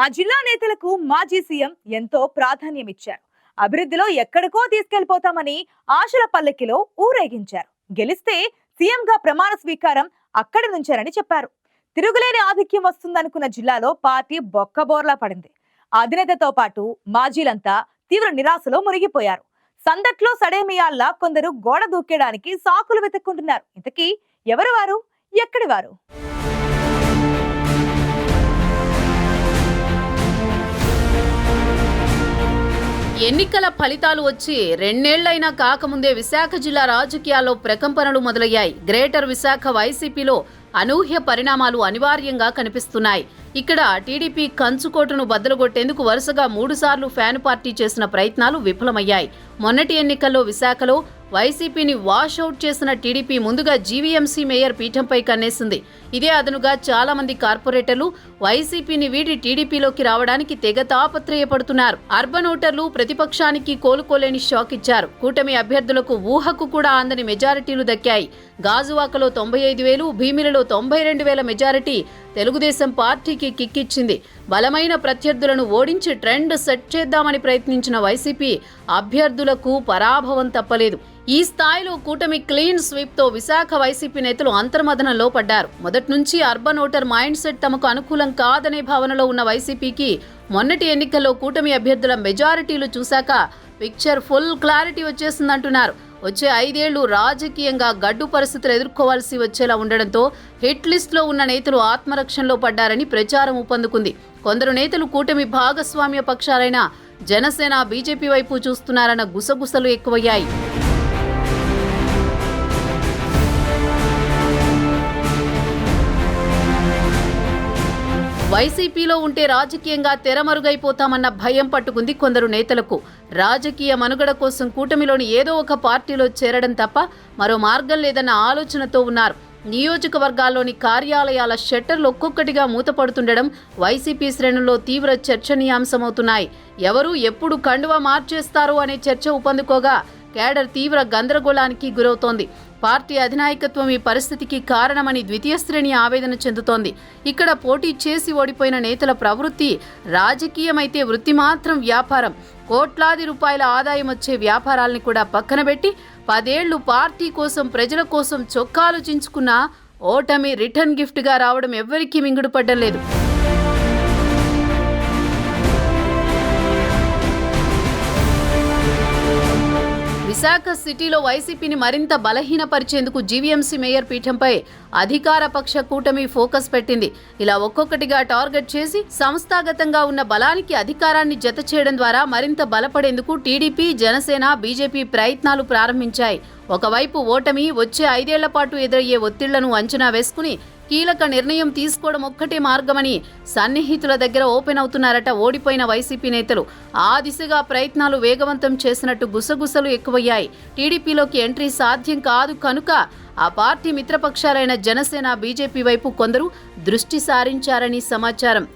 ఆ జిల్లా నేతలకు మాజీ సీఎం ఎంతో ప్రాధాన్యం ఇచ్చారు అభివృద్ధిలో ఎక్కడికో తీసుకెళ్ళిపోతామని ఆశల పల్లకిలో ఊరేగించారు. గెలిస్తే సీఎంగా ప్రమాణ స్వీకారం అక్కడి నుంచారని చెప్పారు. తిరుగులేని ఆధిక్యం వస్తుందనుకున్న జిల్లాలో పార్టీ బొక్కబోర్లా పడింది. అధినేతతో పాటు మాజీలంతా తీవ్ర నిరాశలో మునిగిపోయారు సందట్లో సడేమియాల్లా కొందరు గోడ దూకేయడానికి సాకులు వెతుక్కుంటున్నారు. ఇంతకీ ఎవరు వారు? ఎక్కడి వారు? ఎన్నికల ఫలితాలు వచ్చి రెండేళ్ళైనా కాకముందే విశాఖ జిల్లా రాజకీయాల్లో ప్రకంపనలు మొదలయ్యాయి. గ్రేటర్ విశాఖ వైసీపీలో అనూహ్య పరిణామాలు అనివార్యంగా కనిపిస్తున్నాయి. ఇక్కడ టీడీపీ కంచుకోటను బద్దలుగొట్టేందుకు వరుసగా మూడుసార్లు ఫ్యాన్ పార్టీ చేసిన ప్రయత్నాలు విఫలమయ్యాయి. మొన్నటి ఎన్నికల్లో విశాఖలో వైసీపీని వాషౌట్ చేసిన టీడీపీ ముందుగా జీవీఎంసీ మేయర్ పీఠంపై కన్నేసింది. ఇదే అదనుగా చాలామంది కార్పొరేటర్లు వైసీపీని వీడి టీడీపీలోకి రావడానికి తెగ తాపత్రయపడుతున్నారు. అర్బన్ ఓటర్లు ప్రతిపక్షానికి కోలుకోలేని షాక్ ఇచ్చారు. కూటమి అభ్యర్థులకు ఊహకు కూడా అందని మెజారిటీలు దక్కాయి. గాజువాకలో తొంభై ఐదు వేలు భీమిలలో తొంభై రెండు వేల మెజారిటీ తెలుగుదేశం పార్టీకి కిక్కిచ్చింది. బలమైన ప్రత్యర్థులను ఓడించి ట్రెండ్ సెట్ చేద్దామని ప్రయత్నించిన వైసీపీ అభ్యర్థులకు పరాభవం తప్పలేదు. ఈ స్థాయిలో కూటమి క్లీన్ స్వీప్తో విశాఖ వైసీపీ నేతలు అంతర్మదనంలో పడ్డారు. మొదటి నుంచి అర్బన్ ఓటర్ మైండ్ సెట్ తమకు అనుకూలం కాదనే భావనలో ఉన్న వైసీపీకి మొన్నటి ఎన్నికల్లో కూటమి అభ్యర్థుల మెజారిటీలు చూశాక పిక్చర్ ఫుల్ క్లారిటీ వచ్చేసిందంటున్నారు. వచ్చే ఐదేళ్ళు రాజకీయంగా గడ్డు పరిస్థితులు ఎదుర్కోవాల్సి వచ్చేలా ఉండడంతో హిట్ లిస్ట్లో ఉన్న నేతలు ఆత్మరక్షణలో పడ్డారని ప్రచారం ఊపందుకుంది. కొందరు నేతలు కూటమి భాగస్వామ్య పక్షాలైన జనసేన బీజేపీ వైపు చూస్తున్నారన్న గుసగుసలు ఎక్కువయ్యాయి. వైసీపీలో ఉంటే రాజకీయంగా తెరమరుగైపోతామన్న భయం పట్టుకుంది కొందరు నేతలకు. రాజకీయ మనుగడ కోసం కూటమిలోని ఏదో ఒక పార్టీలో చేరడం తప్ప మరో మార్గం లేదన్న ఆలోచనతో ఉన్నారు. నియోజకవర్గాల్లోని కార్యాలయాల షట్టర్లు ఒక్కొక్కటిగా మూతపడుతుండడం వైసీపీ శ్రేణుల్లో తీవ్ర చర్చనీయాంశమవుతున్నాయి. ఎవరు ఎప్పుడు కండువా మార్చేస్తారో అనే చర్చ ఉపందుకోగా కేడర్ తీవ్ర గందరగోళానికి గురవుతోంది. పార్టీ అధినాయకత్వం ఈ పరిస్థితికి కారణమని ద్వితీయ శ్రేణి ఆవేదన చెందుతోంది. ఇక్కడ పోటీ చేసి ఓడిపోయిన నేతల ప్రవృత్తి రాజకీయమైతే వృత్తి మాత్రం వ్యాపారం. కోట్లాది రూపాయల ఆదాయం వచ్చే వ్యాపారాల్ని కూడా పక్కన పెట్టి పదేళ్ళు పార్టీ కోసం ప్రజల కోసం చొక్కాలు చించుకున్న ఓటమి రిటర్న్ గిఫ్ట్గా రావడం ఎవ్వరికీ మింగుడుపడ్డం లేదు. విశాఖ సిటీలో వైసీపీని మరింత బలహీనపరిచేందుకు జీవీఎంసీ మేయర్ పీఠంపై అధికార పక్ష కూటమి ఫోకస్ పెట్టింది. ఇలా ఒక్కొక్కటిగా టార్గెట్ చేసి సంస్థాగతంగా ఉన్న బలానికి అధికారాన్ని జత చేయడం ద్వారా మరింత బలపడేందుకు టీడీపీ జనసేన బీజేపీ ప్రయత్నాలు ప్రారంభించాయి. ఒకవైపు ఓటమి వచ్చే ఐదేళ్ళ పాటు ఎదురయ్యే ఒత్తిళ్ళను అంచనా వేసుకుని కీలక నిర్ణయం తీసుకోవడం ఒక్కటే మార్గమని సన్నిహితుల దగ్గర ఓపెన్ అవుతున్నారట ఓడిపోయిన వైసీపీ నేతలు. ఆ దిశగా ప్రయత్నాలు వేగవంతం చేసినట్టు గుసగుసలు ఎక్కువయ్యాయి. టీడీపీలోకి ఎంట్రీ సాధ్యం కాదు కనుక ఆ పార్టీ మిత్రపక్షాలైన జనసేన బీజేపీ వైపు కొందరు దృష్టి సారించారని సమాచారం.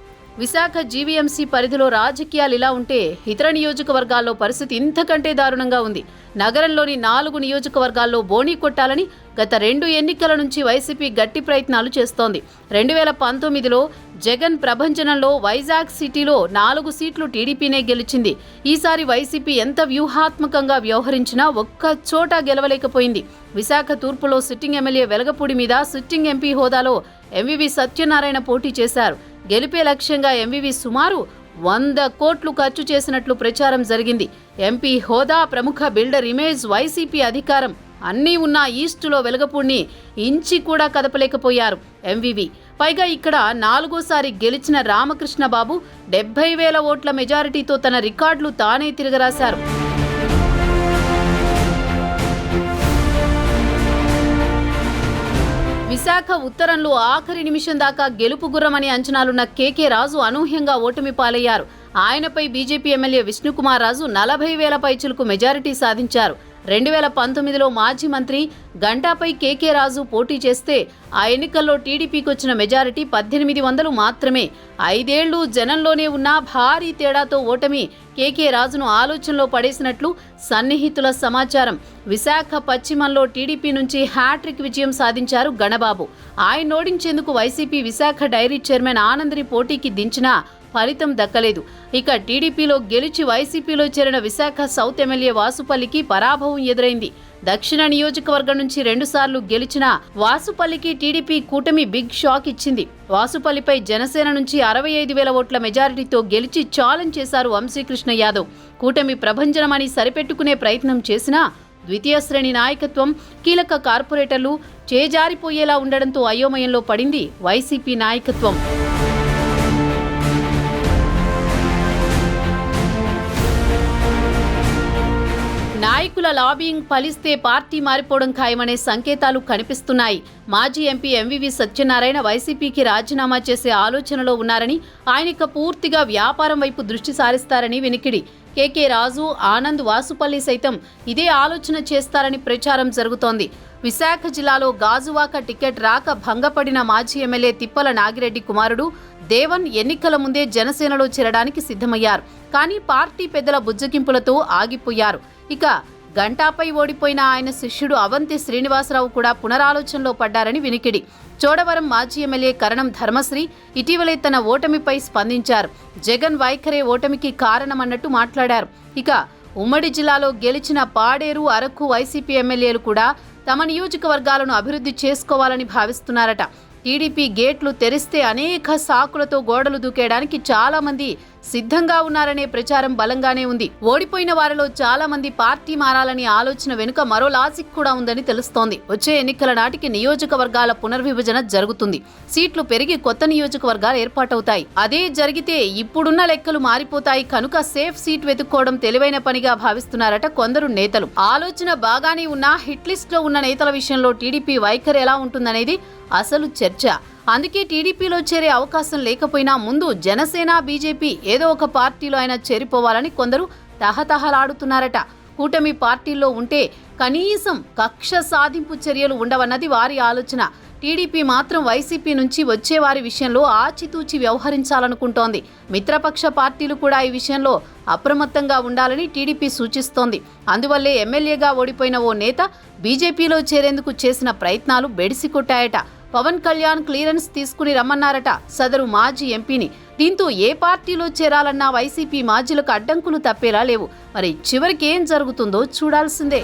విశాఖ జీవీఎంసీ పరిధిలో రాజకీయాలు ఇలా ఉంటే ఇతర నియోజకవర్గాల్లో పరిస్థితి ఇంతకంటే దారుణంగా ఉంది. నగరంలోని నాలుగు నియోజకవర్గాల్లో బోణీ కొట్టాలని గత రెండు ఎన్నికల నుంచి వైసీపీ గట్టి ప్రయత్నాలు చేస్తోంది. రెండు వేల పంతొమ్మిదిలో జగన్ ప్రభంజనంలో వైజాగ్ సిటీలో నాలుగు సీట్లు టీడీపీనే గెలిచింది. ఈసారి వైసీపీ ఎంత వ్యూహాత్మకంగా వ్యవహరించినా ఒక్క చోట గెలవలేకపోయింది. విశాఖ తూర్పులో సిట్టింగ్ ఎమ్మెల్యే వెలగపూడి మీద సిట్టింగ్ ఎంపీ హోదాలో ఎంవివి సత్యనారాయణ పోటీ చేశారు. గెలిపే లక్ష్యంగా ఎంవివి సుమారు వంద కోట్లు ఖర్చు చేసినట్లు ప్రచారం జరిగింది. ఎంపీ హోదా ప్రముఖ బిల్డర్ ఇమేజ్ వైసీపీ అధికారం అన్నీ ఉన్న ఈస్టులో వెలగపూడిని ఇంచి కూడా కదపలేకపోయారు ఎంవివి పైగా ఇక్కడ నాలుగోసారి గెలిచిన రామకృష్ణ బాబు డెబ్బై వేల ఓట్ల మెజారిటీతో తన రికార్డులు తానే తిరగరాశారు. విశాఖ ఉత్తరంలో ఆఖరి నిమిషం దాకా గెలుపు గుర్రమని అంచనాలున్న కేకే రాజు అనూహ్యంగా ఓటమి పాలయ్యారు. ఆయనపై బీజేపీ ఎమ్మెల్యే విష్ణుకుమార్ రాజు నలభై వేల పైచులకు మెజారిటీ సాధించారు. రెండు వేల పంతొమ్మిదిలో మాజీ మంత్రి గంటాపై కేకే రాజు పోటీ చేస్తే ఆ ఎన్నికల్లో టీడీపీకి వచ్చిన మెజారిటీ పద్దెనిమిది వందలు మాత్రమే. ఐదేళ్ళు జనంలోనే ఉన్న భారీ తేడాతో ఓటమి కేకే రాజును ఆలోచనలో పడేసినట్లు సన్నిహితుల సమాచారం. విశాఖ పశ్చిమంలో టీడీపీ నుంచి హ్యాట్రిక్ విజయం సాధించారు గణబాబు. ఆయన ఓడించేందుకు వైసీపీ విశాఖ డైరీ చైర్మన్ ఆనంద్ని పోటీకి దించినా ఫలితం దక్కలేదు. ఇక టీడీపీలో గెలిచి వైసీపీలో చేరిన విశాఖ సౌత్ ఎమ్మెల్యే వాసుపల్లికి పరాభవం ఎదురైంది. దక్షిణ నియోజకవర్గం నుంచి రెండుసార్లు గెలిచిన వాసుపల్లికి టీడీపీ కూటమి బిగ్ షాక్ ఇచ్చింది. వాసుపల్లిపై జనసేన నుంచి అరవై ఐదు వేల ఓట్ల మెజారిటీతో గెలిచి ఛాలెంజ్ చేశారు వంశీకృష్ణ యాదవ్. కూటమి ప్రభంజనమని సరిపెట్టుకునే ప్రయత్నం చేసినా ద్వితీయ శ్రేణి నాయకత్వం కీలక కార్పొరేటర్లు చేజారిపోయేలా ఉండడంతో అయోమయంలో పడింది వైసీపీ నాయకత్వం. నాయకుల లాబింగ్ ఫలిస్తే పార్టీ మారిపోవడం ఖాయమనే సంకేతాలు కనిపిస్తున్నాయి. మాజీ ఎంపీ ఎంవివి సత్యనారాయణ వైసీపీకి రాజీనామా చేసే ఆలోచనలో ఉన్నారని ఆయన ఇక పూర్తిగా వ్యాపారం వైపు దృష్టి సారిస్తారని వినికిడి. కేకే రాజు ఆనంద్ వాసుపల్లి సైతం ఇదే ఆలోచన చేస్తారని ప్రచారం జరుగుతోంది. విశాఖ జిల్లాలో గాజువాక టికెట్ రాక భంగపడిన మాజీ ఎమ్మెల్యే తిప్పల నాగిరెడ్డి కుమారుడు దేవన్ ఎన్నికల ముందే జనసేనలో చేరడానికి సిద్ధమయ్యారు. కానీ పార్టీ పెద్దల బుజ్జగింపులతో ఆగిపోయారు. ఇక గంటాపై ఓడిపోయిన ఆయన శిష్యుడు అవంతి శ్రీనివాసరావు కూడా పునరాలోచనలో పడ్డారని వినికిడి. చోడవరం మాజీ ఎమ్మెల్యే కరణం ధర్మశ్రీ ఇటీవలే తన ఓటమిపై స్పందించారు. జగన్ వైఖరే ఓటమికి కారణమన్నట్టు మాట్లాడారు. ఇక ఉమ్మడి జిల్లాలో గెలిచిన పాడేరు అరకు వైసీపీ ఎమ్మెల్యేలు కూడా తమ నియోజకవర్గాలను అభివృద్ధి చేసుకోవాలని భావిస్తున్నారట. టీడీపీ గేట్లు తెరిస్తే అనేక సాకులతో గోడలు దూకేయడానికి చాలామంది సిద్ధంగా ఉన్నారనే ప్రచారం బలంగానే ఉంది. ఓడిపోయిన వారిలో చాలా మంది పార్టీ మారాలని ఆలోచన వెనుక మరో లాజిక్ కూడా ఉందని తెలుస్తోంది. వచ్చే ఎన్నికల నాటికి నియోజకవర్గాల పునర్విభజన జరుగుతుంది. సీట్లు పెరిగి కొత్త నియోజకవర్గాలు ఏర్పాటవుతాయి. అదే జరిగితే ఇప్పుడున్న లెక్కలు మారిపోతాయి కనుక సేఫ్ సీట్ వెతుక్కోవడం తెలివైన పనిగా భావిస్తున్నారట కొందరు నేతలు. ఆలోచన బాగానే ఉన్నా హిట్ లిస్ట్లో ఉన్న నేతల విషయంలో టీడీపీ వైఖరి ఎలా ఉంటుందనేది అసలు చర్చ. అందుకే టీడీపీలో చేరే అవకాశం లేకపోయినా ముందు జనసేన బీజేపీ ఏదో ఒక పార్టీలో అయినా చేరిపోవాలని కొందరు తహతహలాడుతున్నారట. కూటమి పార్టీల్లో ఉంటే కనీసం కక్ష సాధింపు చర్యలు ఉండవన్నది వారి ఆలోచన. టీడీపీ మాత్రం వైసీపీ నుంచి వచ్చే వారి విషయంలో ఆచితూచి వ్యవహరించాలనుకుంటోంది. మిత్రపక్ష పార్టీలు కూడా ఈ విషయంలో అప్రమత్తంగా ఉండాలని టీడీపీ సూచిస్తోంది. అందువల్లే ఎమ్మెల్యేగా ఓడిపోయిన ఓ నేత బీజేపీలో చేరేందుకు చేసిన ప్రయత్నాలు బెడిసికొట్టాయట పవన్ కళ్యాణ్ క్లియరెన్స్ తీసుకుని రమ్మన్నారట సదరు మాజీ ఎంపీని. దీంతో ఏ పార్టీలో చేరాలన్నా వైసీపీ మాజీలకు అడ్డంకులు తప్పేలా లేవు. మరి చివరికి ఏం జరుగుతుందో చూడాల్సిందే.